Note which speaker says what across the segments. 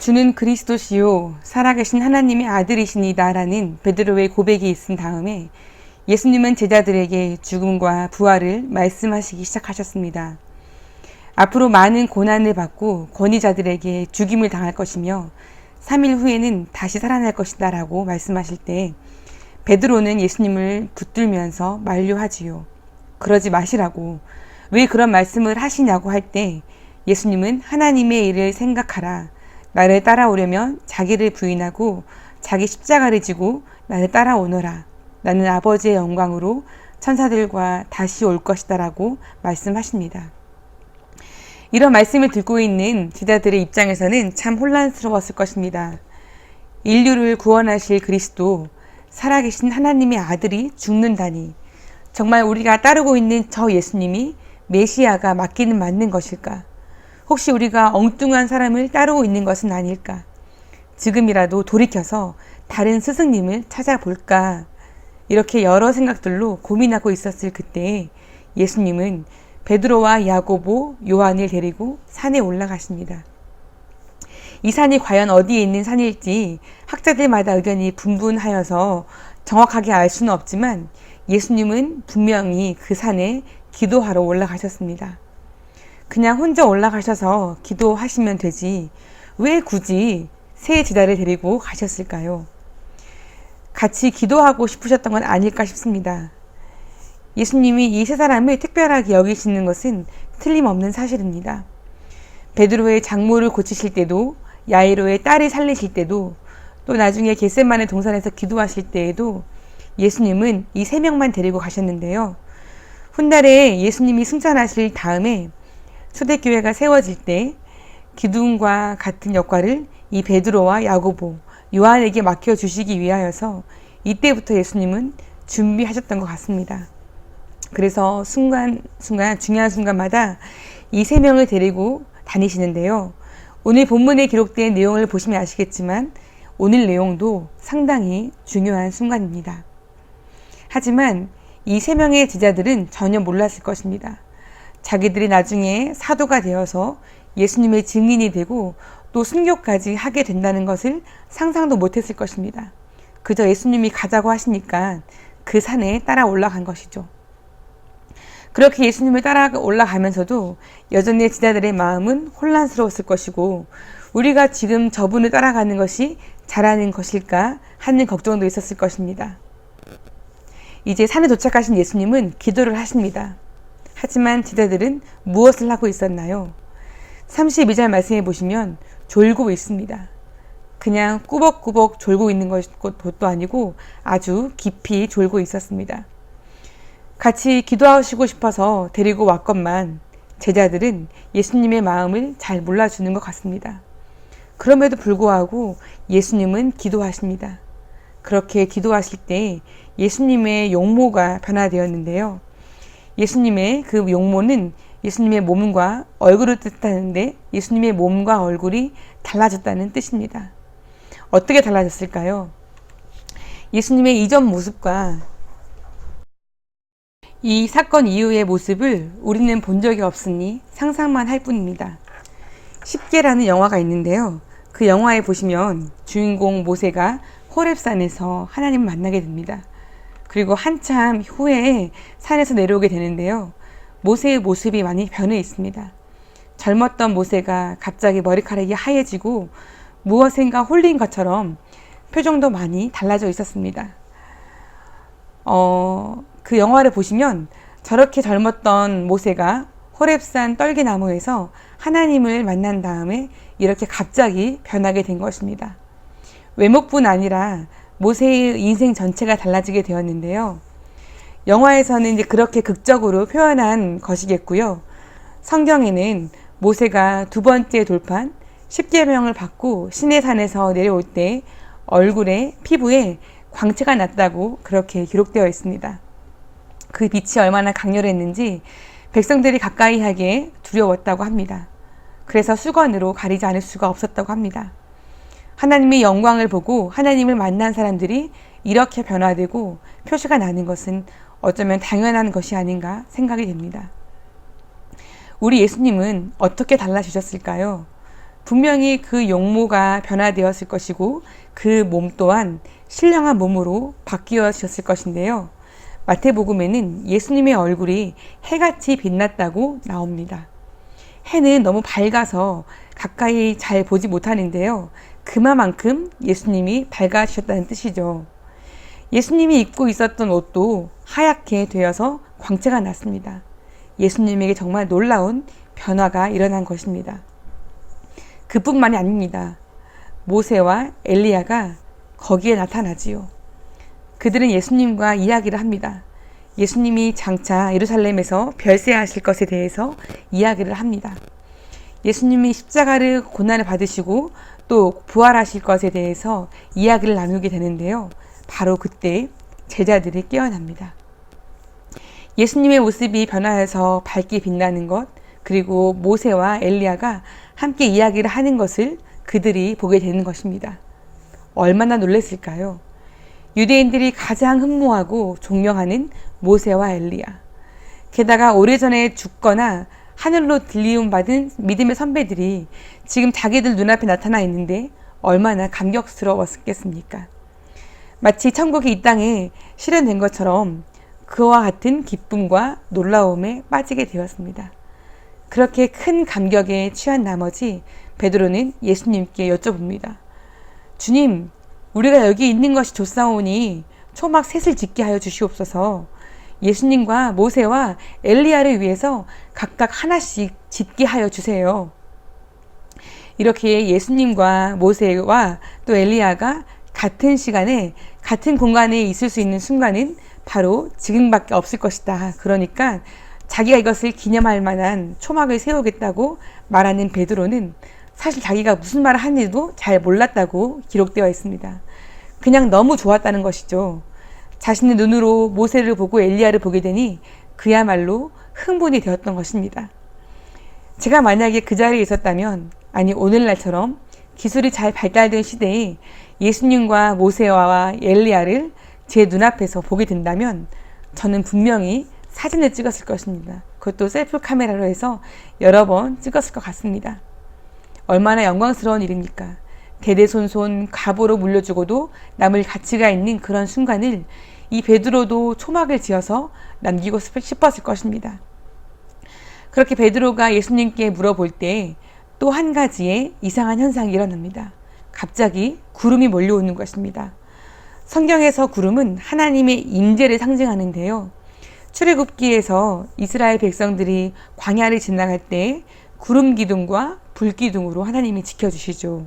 Speaker 1: 주는 그리스도시요 살아계신 하나님의 아들이시니다라는 베드로의 고백이 있은 다음에 예수님은 제자들에게 죽음과 부활을 말씀하시기 시작하셨습니다. 앞으로 많은 고난을 받고 권위자들에게 죽임을 당할 것이며 3일 후에는 다시 살아날 것이다라고 말씀하실 때 베드로는 예수님을 붙들면서 만류하지요. 그러지 마시라고 왜 그런 말씀을 하시냐고 할 때 예수님은 하나님의 일을 생각하라. 나를 따라오려면 자기를 부인하고 자기 십자가를 지고 나를 따라오너라. 나는 아버지의 영광으로 천사들과 다시 올 것이다라고 말씀하십니다. 이런 말씀을 듣고 있는 제자들의 입장에서는 참 혼란스러웠을 것입니다. 인류를 구원하실 그리스도, 살아계신 하나님의 아들이 죽는다니, 정말 우리가 따르고 있는 저 예수님이 메시아가 맞기는 맞는 것일까? 혹시 우리가 엉뚱한 사람을 따르고 있는 것은 아닐까? 지금이라도 돌이켜서 다른 스승님을 찾아볼까? 이렇게 여러 생각들로 고민하고 있었을 그때 예수님은 베드로와 야고보, 요한을 데리고 산에 올라가십니다. 이 산이 과연 어디에 있는 산일지 학자들마다 의견이 분분하여서 정확하게 알 수는 없지만 예수님은 분명히 그 산에 기도하러 올라가셨습니다. 그냥 혼자 올라가셔서 기도하시면 되지 왜 굳이 새 제자를 데리고 가셨을까요? 같이 기도하고 싶으셨던 건 아닐까 싶습니다. 예수님이 이 세 사람을 특별하게 여기시는 것은 틀림없는 사실입니다. 베드로의 장모를 고치실 때도 야이로의 딸을 살리실 때도 또 나중에 겟셋만의 동산에서 기도하실 때에도 예수님은 이 세 명만 데리고 가셨는데요. 훗날에 예수님이 승천하실 다음에 초대교회가 세워질 때 기둥과 같은 역할을 이 베드로와 야고보, 요한에게 맡겨 주시기 위하여서 이때부터 예수님은 준비하셨던 것 같습니다. 그래서 순간 순간 중요한 순간마다 이 세 명을 데리고 다니시는데요. 오늘 본문에 기록된 내용을 보시면 아시겠지만 오늘 내용도 상당히 중요한 순간입니다. 하지만 이 세 명의 제자들은 전혀 몰랐을 것입니다. 자기들이 나중에 사도가 되어서 예수님의 증인이 되고 또 순교까지 하게 된다는 것을 상상도 못했을 것입니다. 그저 예수님이 가자고 하시니까 그 산에 따라 올라간 것이죠. 그렇게 예수님을 따라 올라가면서도 여전히 제자들의 마음은 혼란스러웠을 것이고 우리가 지금 저분을 따라가는 것이 잘하는 것일까 하는 걱정도 있었을 것입니다. 이제 산에 도착하신 예수님은 기도를 하십니다. 하지만 제자들은 무엇을 하고 있었나요? 32절 말씀해 보시면 졸고 있습니다. 그냥 꾸벅꾸벅 졸고 있는 것도 아니고 아주 깊이 졸고 있었습니다. 같이 기도하시고 싶어서 데리고 왔건만 제자들은 예수님의 마음을 잘 몰라주는 것 같습니다. 그럼에도 불구하고 예수님은 기도하십니다. 그렇게 기도하실 때 예수님의 용모가 변화되었는데요. 예수님의 그 용모는 예수님의 몸과 얼굴을 뜻하는데 예수님의 몸과 얼굴이 달라졌다는 뜻입니다. 어떻게 달라졌을까요? 예수님의 이전 모습과 이 사건 이후의 모습을 우리는 본 적이 없으니 상상만 할 뿐입니다. 십계라는 영화가 있는데요. 그 영화에 보시면 주인공 모세가 호랩산에서 하나님을 만나게 됩니다. 그리고 한참 후에 산에서 내려오게 되는데요. 모세의 모습이 많이 변해 있습니다. 젊었던 모세가 갑자기 머리카락이 하얘지고 무엇인가 홀린 것처럼 표정도 많이 달라져 있었습니다. 어, 그 영화를 보시면 저렇게 젊었던 모세가 호랩산 떨기나무에서 하나님을 만난 다음에 이렇게 갑자기 변하게 된 것입니다. 외모뿐 아니라 모세의 인생 전체가 달라지게 되었는데요. 영화에서는 이제 그렇게 극적으로 표현한 것이겠고요. 성경에는 모세가 두 번째 돌판 10계명을 받고 시내산에서 내려올 때 얼굴에 피부에 광채가 났다고 그렇게 기록되어 있습니다. 그 빛이 얼마나 강렬했는지 백성들이 가까이 하기에 두려웠다고 합니다. 그래서 수건으로 가리지 않을 수가 없었다고 합니다. 하나님의 영광을 보고 하나님을 만난 사람들이 이렇게 변화되고 표시가 나는 것은 어쩌면 당연한 것이 아닌가 생각이 됩니다. 우리 예수님은 어떻게 달라지셨을까요? 분명히 그 용모가 변화되었을 것이고 그 몸 또한 신령한 몸으로 바뀌어졌을 것인데요. 마태복음에는 예수님의 얼굴이 해같이 빛났다고 나옵니다. 해는 너무 밝아서 가까이 잘 보지 못하는데요. 그만큼 예수님이 밝아지셨다는 뜻이죠. 예수님이 입고 있었던 옷도 하얗게 되어서 광채가 났습니다. 예수님에게 정말 놀라운 변화가 일어난 것입니다. 그뿐만이 아닙니다. 모세와 엘리야가 거기에 나타나지요. 그들은 예수님과 이야기를 합니다. 예수님이 장차 예루살렘에서 별세하실 것에 대해서 이야기를 합니다. 예수님이 십자가를 고난을 받으시고 또 부활하실 것에 대해서 이야기를 나누게 되는데요. 바로 그때 제자들이 깨어납니다. 예수님의 모습이 변화해서 밝게 빛나는 것, 그리고 모세와 엘리야가 함께 이야기를 하는 것을 그들이 보게 되는 것입니다. 얼마나 놀랐을까요? 유대인들이 가장 흠모하고 존경하는 모세와 엘리야. 게다가 오래전에 죽거나 하늘로 들리움 받은 믿음의 선배들이 지금 자기들 눈앞에 나타나 있는데 얼마나 감격스러웠겠습니까? 마치 천국이 이 땅에 실현된 것처럼 그와 같은 기쁨과 놀라움에 빠지게 되었습니다. 그렇게 큰 감격에 취한 나머지 베드로는 예수님께 여쭤봅니다. 주님, 우리가 여기 있는 것이 좋사오니 초막 셋을 짓게 하여 주시옵소서. 예수님과 모세와 엘리야를 위해서 각각 하나씩 짓게 하여 주세요. 이렇게 예수님과 모세와 또 엘리야가 같은 시간에 같은 공간에 있을 수 있는 순간은 바로 지금밖에 없을 것이다. 그러니까 자기가 이것을 기념할 만한 초막을 세우겠다고 말하는 베드로는 사실 자기가 무슨 말을 하는지도 잘 몰랐다고 기록되어 있습니다. 그냥 너무 좋았다는 것이죠. 자신의 눈으로 모세를 보고 엘리야를 보게 되니 그야말로 흥분이 되었던 것입니다. 제가 만약에 그 자리에 있었다면, 아니, 오늘날처럼 기술이 잘 발달된 시대에 예수님과 모세와 엘리야를 제 눈앞에서 보게 된다면 저는 분명히 사진을 찍었을 것입니다. 그것도 셀프 카메라로 해서 여러 번 찍었을 것 같습니다. 얼마나 영광스러운 일입니까? 대대손손 갑으로 물려주고도 남을 가치가 있는 그런 순간을 이 베드로도 초막을 지어서 남기고 싶었을 것입니다. 그렇게 베드로가 예수님께 물어볼 때 또 한 가지의 이상한 현상이 일어납니다. 갑자기 구름이 몰려오는 것입니다. 성경에서 구름은 하나님의 임재를 상징하는데요. 출애굽기에서 이스라엘 백성들이 광야를 지나갈 때 구름 기둥과 불 기둥으로 하나님이 지켜주시죠.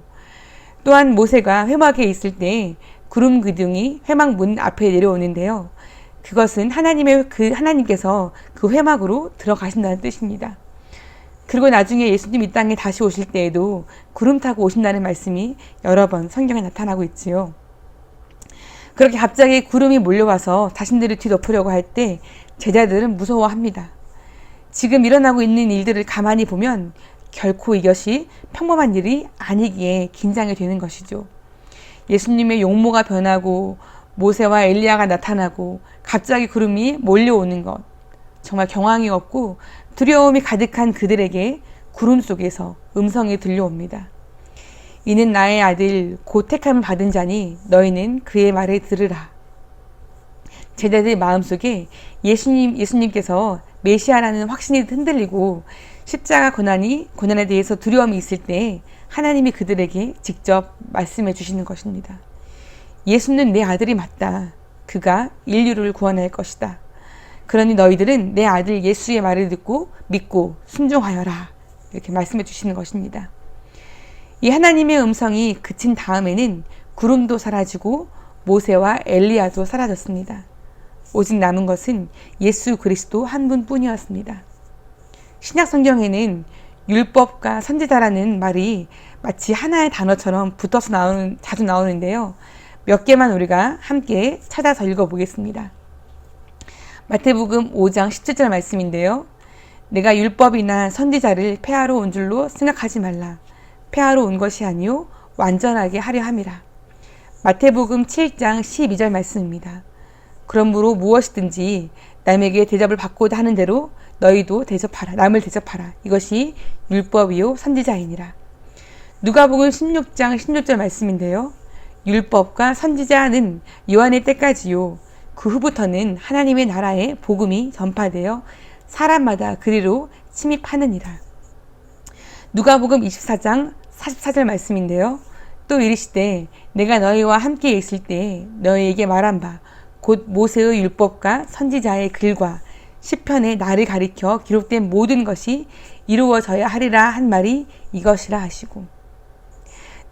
Speaker 1: 또한 모세가 회막에 있을 때 구름 기둥이 회막 문 앞에 내려오는데요. 그것은 하나님의 그 하나님께서 그 회막으로 들어가신다는 뜻입니다. 그리고 나중에 예수님 이 땅에 다시 오실 때에도 구름 타고 오신다는 말씀이 여러 번 성경에 나타나고 있지요. 그렇게 갑자기 구름이 몰려와서 자신들을 뒤덮으려고 할 때 제자들은 무서워합니다. 지금 일어나고 있는 일들을 가만히 보면 결코 이것이 평범한 일이 아니기에 긴장이 되는 것이죠. 예수님의 용모가 변하고 모세와 엘리야가 나타나고 갑자기 구름이 몰려오는 것. 정말 경황이 없고 두려움이 가득한 그들에게 구름 속에서 음성이 들려옵니다. 이는 나의 아들 곧 택함을 받은 자니 너희는 그의 말을 들으라. 제자들 마음속에 예수님 예수님께서 메시아라는 확신이 흔들리고 십자가 고난이 고난에 대해서 두려움이 있을 때 하나님이 그들에게 직접 말씀해 주시는 것입니다. 예수는 내 아들이 맞다. 그가 인류를 구원할 것이다. 그러니 너희들은 내 아들 예수의 말을 듣고 믿고 순종하여라. 이렇게 말씀해 주시는 것입니다. 이 하나님의 음성이 그친 다음에는 구름도 사라지고 모세와 엘리야도 사라졌습니다. 오직 남은 것은 예수 그리스도 한 분뿐이었습니다. 신약 성경에는 율법과 선지자라는 말이 마치 하나의 단어처럼 붙어서 나오는 자주 나오는데요. 몇 개만 우리가 함께 찾아서 읽어보겠습니다. 마태복음 5장 17절 말씀인데요. 내가 율법이나 선지자를 폐하러 온 줄로 생각하지 말라. 폐하러 온 것이 아니요 완전하게 하려 함이라. 마태복음 7장 12절 말씀입니다. 그러므로 무엇이든지 남에게 대접을 받고자 하는 대로 너희도 대접하라. 남을 대접하라. 이것이 율법이요 선지자이니라. 누가복음 16장 16절 말씀인데요. 율법과 선지자는 요한의 때까지요. 그 후부터는 하나님의 나라의 복음이 전파되어 사람마다 그리로 침입하느니라. 누가복음 24장 44절 말씀인데요. 또 이르시되 내가 너희와 함께 있을 때 너희에게 말한 바 곧 모세의 율법과 선지자의 글과 시편에 나를 가리켜 기록된 모든 것이 이루어져야 하리라 한 말이 이것이라 하시고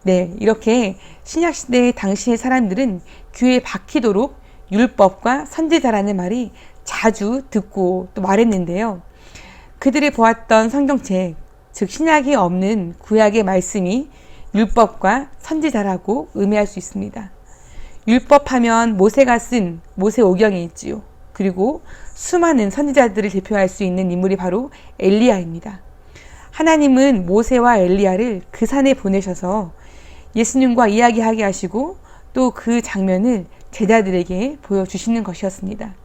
Speaker 1: 네, 이렇게 신약 시대 당시의 사람들은 귀에 박히도록 율법과 선지자라는 말이 자주 듣고 또 말했는데요. 그들이 보았던 성경책, 즉 신약이 없는 구약의 말씀이 율법과 선지자라고 의미할 수 있습니다. 율법하면 모세가 쓴 모세 오경이 있지요. 그리고 수많은 선지자들을 대표할 수 있는 인물이 바로 엘리야입니다. 하나님은 모세와 엘리야를 그 산에 보내셔서 예수님과 이야기하게 하시고 또 그 장면을 제자들에게 보여주시는 것이었습니다.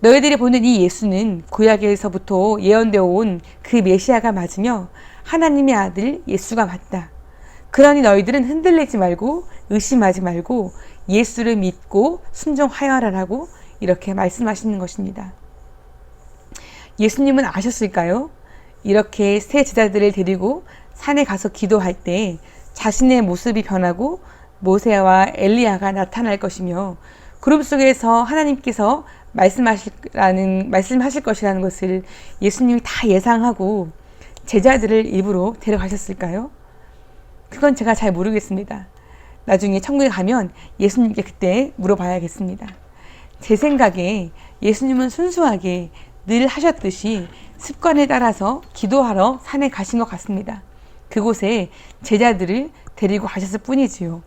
Speaker 1: 너희들이 보는 이 예수는 구약에서부터 예언되어 온 그 메시아가 맞으며 하나님의 아들 예수가 맞다. 그러니 너희들은 흔들리지 말고 의심하지 말고 예수를 믿고 순종하여라라고 이렇게 말씀하시는 것입니다. 예수님은 아셨을까요? 이렇게 새 제자들을 데리고 산에 가서 기도할 때 자신의 모습이 변하고 모세와 엘리야가 나타날 것이며 구름 속에서 하나님께서 말씀하실라는 말씀하실 것이라는 것을 예수님이 다 예상하고 제자들을 일부러 데려가셨을까요? 그건 제가 잘 모르겠습니다. 나중에 천국에 가면 예수님께 그때 물어봐야겠습니다. 제 생각에 예수님은 순수하게 늘 하셨듯이 습관에 따라서 기도하러 산에 가신 것 같습니다. 그곳에 제자들을 데리고 가셨을 뿐이지요.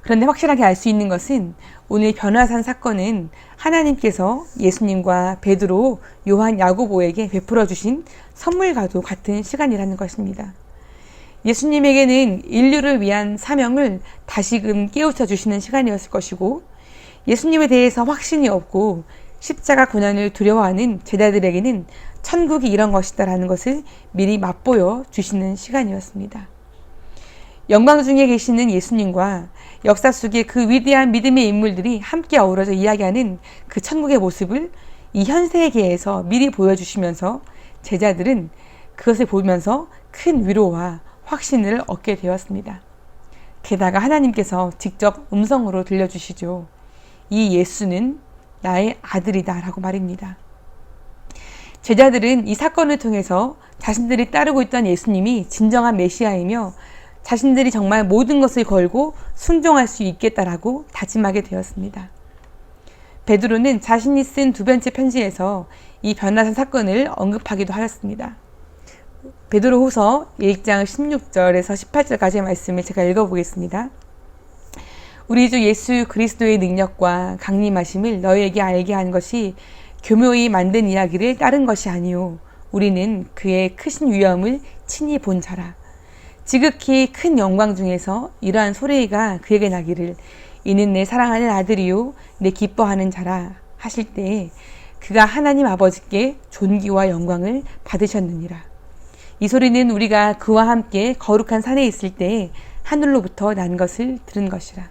Speaker 1: 그런데 확실하게 알 수 있는 것은 오늘 변화산 사건은 하나님께서 예수님과 베드로, 요한, 야고보에게 베풀어 주신 선물과도 같은 시간이라는 것입니다. 예수님에게는 인류를 위한 사명을 다시금 깨우쳐 주시는 시간이었을 것이고 예수님에 대해서 확신이 없고 십자가 고난을 두려워하는 제자들에게는 천국이 이런 것이다라는 것을 미리 맛보여 주시는 시간이었습니다. 영광 중에 계시는 예수님과 역사 속의 그 위대한 믿음의 인물들이 함께 어우러져 이야기하는 그 천국의 모습을 이 현세계에서 미리 보여주시면서 제자들은 그것을 보면서 큰 위로와 확신을 얻게 되었습니다. 게다가 하나님께서 직접 음성으로 들려주시죠. 이 예수는 나의 아들이다 라고 말입니다. 제자들은 이 사건을 통해서 자신들이 따르고 있던 예수님이 진정한 메시아이며 자신들이 정말 모든 것을 걸고 순종할 수 있겠다라고 다짐하게 되었습니다. 베드로는 자신이 쓴 두 번째 편지에서 이 변화산 사건을 언급하기도 하였습니다. 베드로 후서 1장 16절에서 18절까지의 말씀을 제가 읽어보겠습니다. 우리 주 예수 그리스도의 능력과 강림하심을 너희에게 알게 한 것이 교묘히 만든 이야기를 따른 것이 아니요 우리는 그의 크신 위엄을 친히 본 자라. 지극히 큰 영광 중에서 이러한 소리가 그에게 나기를 이는 내 사랑하는 아들이요 내 기뻐하는 자라 하실 때 그가 하나님 아버지께 존귀와 영광을 받으셨느니라. 이 소리는 우리가 그와 함께 거룩한 산에 있을 때 하늘로부터 난 것을 들은 것이라.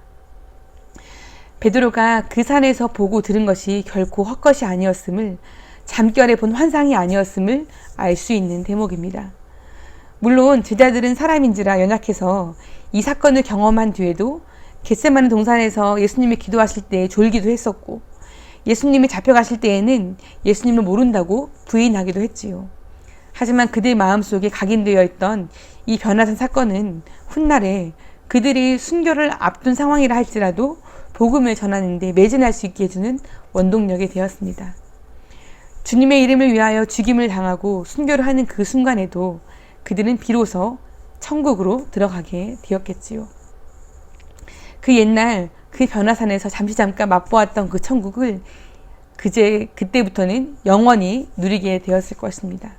Speaker 1: 베드로가 그 산에서 보고 들은 것이 결코 헛것이 아니었음을 잠결에 본 환상이 아니었음을 알 수 있는 대목입니다. 물론 제자들은 사람인지라 연약해서 이 사건을 경험한 뒤에도 겟세마는 동산에서 예수님이 기도하실 때 졸기도 했었고 예수님이 잡혀가실 때에는 예수님을 모른다고 부인하기도 했지요. 하지만 그들 마음속에 각인되어 있던 이 변화산 사건은 훗날에 그들이 순교를 앞둔 상황이라 할지라도 복음을 전하는 데 매진할 수 있게 해주는 원동력이 되었습니다. 주님의 이름을 위하여 죽임을 당하고 순교를 하는 그 순간에도 그들은 비로소 천국으로 들어가게 되었겠지요. 그 옛날 그 변화산에서 잠시 잠깐 맛보았던 그 천국을 그제 그때부터는 영원히 누리게 되었을 것입니다.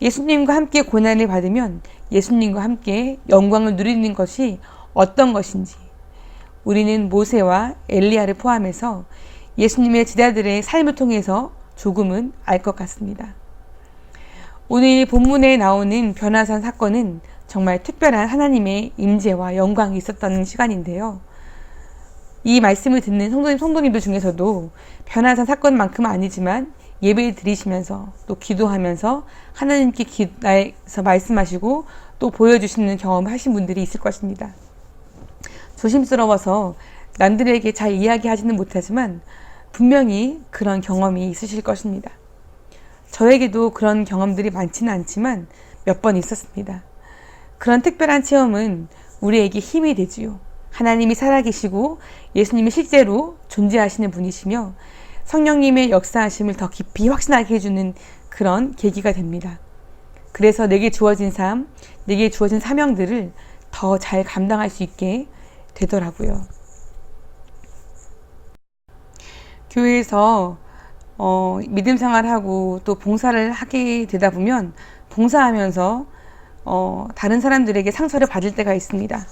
Speaker 1: 예수님과 함께 고난을 받으면 예수님과 함께 영광을 누리는 것이 어떤 것인지 우리는 모세와 엘리야를 포함해서 예수님의 지자들의 삶을 통해서 조금은 알 것 같습니다. 오늘 본문에 나오는 변화산 사건은 정말 특별한 하나님의 임재와 영광이 있었던 시간인데요. 이 말씀을 듣는 성도님, 성도님들 중에서도 변화산 사건만큼은 아니지만 예배를 드리시면서 또 기도하면서 하나님께 기도해서 말씀하시고 또 보여주시는 경험을 하신 분들이 있을 것입니다. 조심스러워서 남들에게 잘 이야기하지는 못하지만 분명히 그런 경험이 있으실 것입니다. 저에게도 그런 경험들이 많지는 않지만 몇 번 있었습니다. 그런 특별한 체험은 우리에게 힘이 되지요. 하나님이 살아계시고 예수님이 실제로 존재하시는 분이시며 성령님의 역사하심을 더 깊이 확신하게 해주는 그런 계기가 됩니다. 그래서 내게 주어진 삶, 내게 주어진 사명들을 더 잘 감당할 수 있게 되더라고요. 교회에서 어, 믿음 생활하고 또 봉사를 하게 되다 보면 봉사하면서 어, 다른 사람들에게 상처를 받을 때가 있습니다.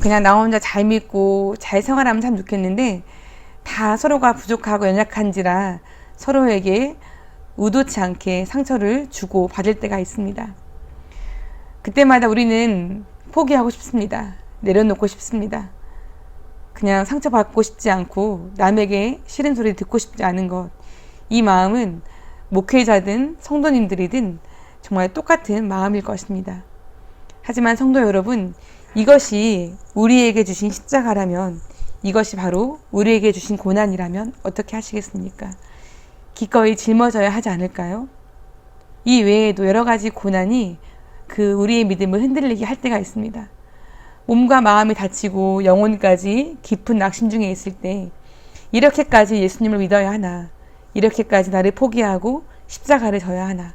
Speaker 1: 그냥 나 혼자 잘 믿고 잘 생활하면 참 좋겠는데 다 서로가 부족하고 연약한지라 서로에게 의도치 않게 상처를 주고 받을 때가 있습니다. 그때마다 우리는 포기하고 싶습니다. 내려놓고 싶습니다. 그냥 상처받고 싶지 않고 남에게 싫은 소리 듣고 싶지 않은 것. 이 마음은 목회자든 성도님들이든 정말 똑같은 마음일 것입니다. 하지만 성도 여러분, 이것이 우리에게 주신 십자가라면 이것이 바로 우리에게 주신 고난이라면 어떻게 하시겠습니까? 기꺼이 짊어져야 하지 않을까요? 이 외에도 여러 가지 고난이 그 우리의 믿음을 흔들리게 할 때가 있습니다. 몸과 마음이 다치고 영혼까지 깊은 낙심 중에 있을 때 이렇게까지 예수님을 믿어야 하나 이렇게까지 나를 포기하고 십자가를 져야 하나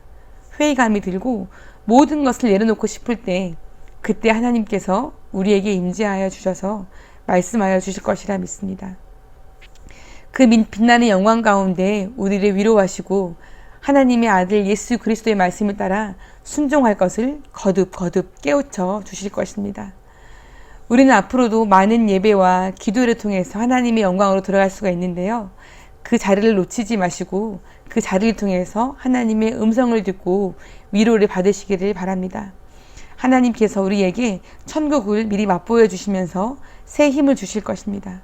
Speaker 1: 회의감이 들고 모든 것을 내려놓고 싶을 때 그때 하나님께서 우리에게 임재하여 주셔서 말씀하여 주실 것이라 믿습니다. 그 빛나는 영광 가운데 우리를 위로하시고 하나님의 아들 예수 그리스도의 말씀을 따라 순종할 것을 거듭 거듭 깨우쳐 주실 것입니다. 우리는 앞으로도 많은 예배와 기도를 통해서 하나님의 영광으로 들어갈 수가 있는데요. 그 자리를 놓치지 마시고 그 자리를 통해서 하나님의 음성을 듣고 위로를 받으시기를 바랍니다. 하나님께서 우리에게 천국을 미리 맛보여 주시면서 새 힘을 주실 것입니다.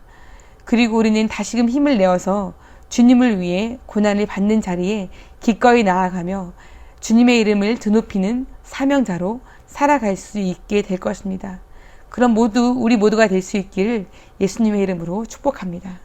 Speaker 1: 그리고 우리는 다시금 힘을 내어서 주님을 위해 고난을 받는 자리에 기꺼이 나아가며 주님의 이름을 드높이는 사명자로 살아갈 수 있게 될 것입니다. 그럼 모두 우리 모두가 될 수 있기를 예수님의 이름으로 축복합니다.